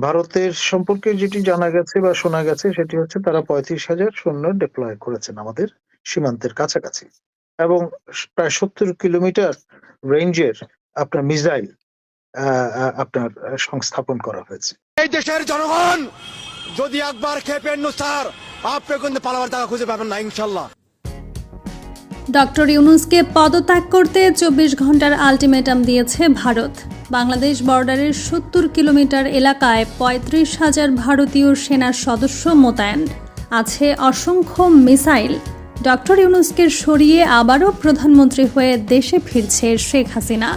ভারতের সম্পর্কে যেটি জানা গেছে বা শোনা গেছে সেটি হচ্ছে তারা পঁয়ত্রিশ হাজার সৈন্য ডিপ্লয় করেছেন আমাদের সীমান্তের কাছাকাছি। এবং প্রায় সত্তর কিলোমিটার রেঞ্জের আপনার মিসাইল আপনার আহ, সংস্থাপন করা হয়েছে। এই দেশের জনগণ যদি একবার খেপেন স্যার আপনি কিন্তু পালাবার টাকা খুঁজে পাবেন না ইনশাল্লাহ। ডক্টর ইউনুসকে পদত্যাগ করতে চব্বিশ ঘণ্টার আলটিমেটাম দিয়েছে ভারত। বাংলাদেশ বর্ডারের সত্তর কিলোমিটার এলাকায় পঁয়ত্রিশ হাজার ভারতীয় সেনার সদস্য মোতায়েন। আছে অসংখ্য মিসাইল। ডক্টর ইউনুসকে সরিয়ে আবারও প্রধানমন্ত্রী হয়ে দেশে ফিরছে শেখ হাসিনা।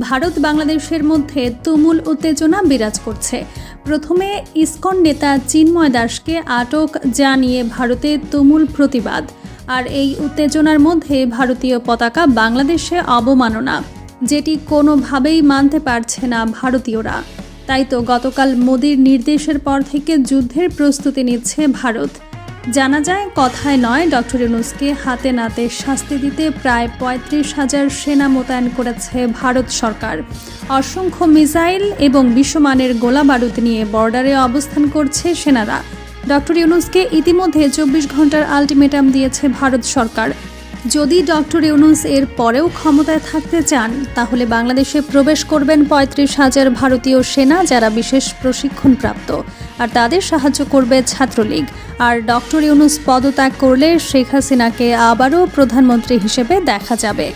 ভারত বাংলাদেশের মধ্যে তুমুল উত্তেজনা বিরাজ করছে। প্রথমে ইসকন নেতা চিন্ময় দাসকে আটক জানিয়ে ভারতে তুমুল প্রতিবাদ। আর এই উত্তেজনার মধ্যে ভারতীয় পতাকা বাংলাদেশে অবমাননা। যেটি কোনোভাবেই মানতে পারছে না ভারতীয়রা। তাই তো গতকাল মোদির নির্দেশের পর থেকে যুদ্ধের প্রস্তুতি নিচ্ছে ভারত। জানা যায়, কথায় নয় ডক্টর ইউনুসকে হাতে নাতে শাস্তি দিতে প্রায় পঁয়ত্রিশ হাজার সেনা মোতায়েন করেছে ভারত সরকার। অসংখ্য মিসাইল এবং বিশ্বমানের গোলা বারুদ নিয়ে বর্ডারে অবস্থান করছে সেনারা। ডক্টর ইউনুসকে ইতিমধ্যে চব্বিশ ঘণ্টার আলটিমেটাম দিয়েছে ভারত সরকার। যদি ডক্টর ইউনুস এর পরেও ক্ষমতায় থাকতে চান, তাহলে বাংলাদেশে প্রবেশ করবেন পঁয়ত্রিশ হাজার ভারতীয় সেনা যারা বিশেষ প্রশিক্ষণপ্রাপ্ত, আর তাদের সাহায্য করবে ছাত্রলীগ। আর ডক্টর ইউনুস পদত্যাগ করলে শেখ হাসিনাকে আবারও প্রধানমন্ত্রী হিসেবে দেখা যাবে।